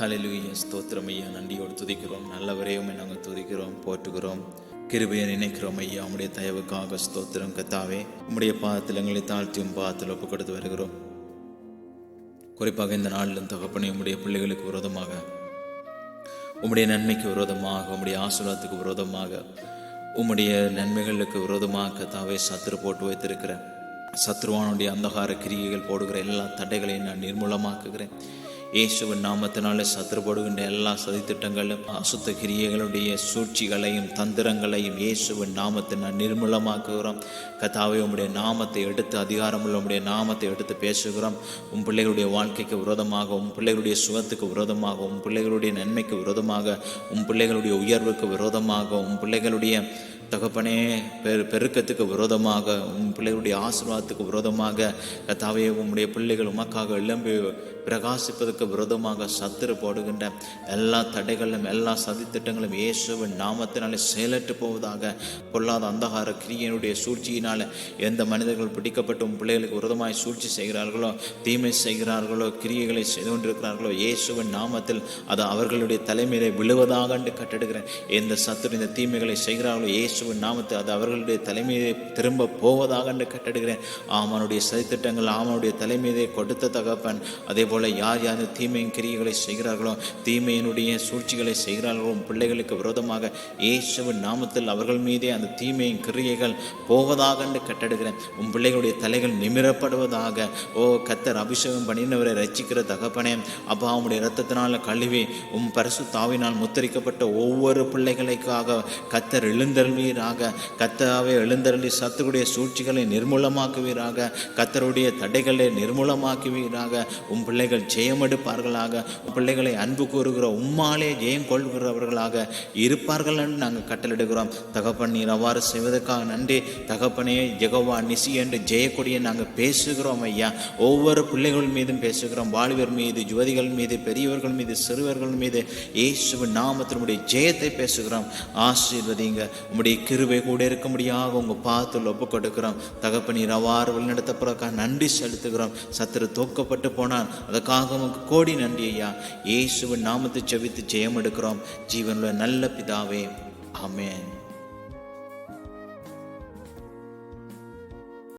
ஹalleluya ஸ்தோத்திரம் ஐயா. நன்றியோடு துதிக்கிறோம். நல்லவரையுமே நாங்கள் துதிக்கிறோம் போற்றுகிறோம். கிருபையை நினைக்கிறோம் ஐயா. உம்முடைய தயவுக்காக ஸ்தோத்திரம் கத்தாவே. உம்முடைய பாதத்தில் எங்களை தாழ்த்தியும் பாதத்தில் ஒப்பு கொடுத்து வருகிறோம். குறிப்பாக இந்த நாளிலும் தகப்பனை உம்முடைய பிள்ளைகளுக்கு விரோதமாக உம்முடைய நன்மைக்கு விரோதமாக உம்முடைய ஆசீர்வாதத்துக்கு விரோதமாக உம்முடைய நன்மைகளுக்கு விரோதமாக கத்தாவே சத்துரு போட்டு வைத்திருக்கிறேன். சத்ருவானுடைய அந்தகார கிரியைகள் போடுகிற எல்லா தடைகளையும் நான் நிர்மூலமாக்குகிறேன். இயேசுவின் நாமத்தினாலே சத்துருபடுகின்ற எல்லா சதித்திட்டங்களும் அசுத்த கிரியைகளுடைய சூழ்ச்சிகளையும் தந்திரங்களையும் இயேசுவின் நாமத்தை நான் நிர்மூலமாக்குகிறோம். கத்தாவை உம்முடைய நாமத்தை எடுத்து அதிகாரமுள்ள உம்முடைய நாமத்தை எடுத்து பேசுகிறோம். உன் பிள்ளைகளுடைய வாழ்க்கைக்கு விரோதமாக உன் பிள்ளைகளுடைய சுகத்துக்கு விரோதமாக உன் பிள்ளைகளுடைய நன்மைக்கு விரோதமாக உன் பிள்ளைகளுடைய உயர்வுக்கு விரோதமாக உன் பிள்ளைகளுடைய தகப்பனே பெரு பெருக்கத்துக்கு விரோதமாக உன் பிள்ளைகளுடைய ஆசீர்வாதத்துக்கு விரோதமாக கத்தாவையே உம்முடைய பிள்ளைகள் உமக்காக எழும்பி பிரகாசிப்பதற்கு விரோதமாக சத்துரு போடுகின்ற எல்லா தடைகளும் எல்லா சதித்திட்டங்களும் இயேசுவின் நாமத்தினாலே செயலற்று போவதாக பொல்லாத அந்தகார கிரியனுடைய சூழ்ச்சியினால் எந்த மனிதர்கள் பிடிக்கப்பட்டு உன் பிள்ளைகளுக்கு விரோதமாய் சூழ்ச்சி செய்கிறார்களோ தீமை செய்கிறார்களோ கிரியைகளை செய்து கொண்டிருக்கிறார்களோ இயேசுவின் நாமத்தில் அது அவர்களுடைய தலைமையிலே விழுவதாக கட்டெடுக்கிறேன் எந்த சத்துரு இந்த தீமைகளை செய்கிறார்களோ இயேசுவின் நாமத்தில் அது அவர்களுடைய தலைமையை திரும்ப போவதாக என்று கட்டடுகிறேன். ஆமனுடைய சதித்திட்டங்கள் ஆமனுடைய தலைமையை கொடுத்த தகப்பன் அதே போல் யார் யார் தீமையின் கிரியைகளை செய்கிறார்களோ தீமையினுடைய சூழ்ச்சிகளை செய்கிறார்களோ பிள்ளைகளுக்கு விரோதமாக இயேசுவின் நாமத்தில் அவர்கள் மீதே அந்த தீமையின் கிரியைகள் போவதாக என்று கட்டடுகிறேன். உன் பிள்ளைகளுடைய தலைகள் நிமிரப்படுவதாக ஓ கத்தர் அபிஷேகம் பண்ணினவரை ரசிக்கிற தகப்பனே அப்பா அவனுடைய ரத்தத்தினால் கழுவி உம் பரிசு தாவினால் முத்தரிக்கப்பட்ட ஒவ்வொரு பிள்ளைகளுக்காக கத்தர் பண்ணுவீராக கத்தராவே எழுந்தருளி சத்துருடைய சூழ்ச்சிகளை நிர்மூலமாக்குவீராக. கத்தருடைய தடைகளை நிர்மூலமாக்குவீராக. உன் பிள்ளைகள் ஜெயமெடுப்பார்களாக. உன் பிள்ளைகளை அன்பு கூறுகிற உம்மாலே ஜெயம் கொள்கிறவர்களாக இருப்பார்கள் என்று நாங்கள் கட்டளிடுகிறோம் தகப்பன் நீர் அவ்வாறு செய்வதற்காக நன்றி. தகப்பனே ஜெகவா நிசி என்று ஜெயக்கொடியை நாங்கள் பேசுகிறோம் ஐயா. ஒவ்வொரு பிள்ளைகள் மீதும் பேசுகிறோம். வாலிபர் மீது ஜோதிகள் மீது பெரியவர்கள் மீது சிறுவர்கள் மீது. இயேசுவின் நாமத்தினுடைய ஜெயத்தை பேசுகிறோம். ஆசீர்வதிங்க உம்முடைய கிருவை கூட இருக்க முடியாத. உங்கள் பாதத்தில் ஒப்பு கொடுக்கிறோம். தகப்பனீர் அவ்வாறு வழிநடத்தப்படுறதுக்காக நன்றி செலுத்துகிறோம். சத்துரு தோக்கப்பட்டு போனான். அதுக்காக உமக்கு கோடி நன்றி ஐயா. இயேசுவின் நாமத்தை செவித்து ஜெயம் எடுக்கிறோம் ஜீவனுள்ள நல்ல பிதாவே. ஆமென்.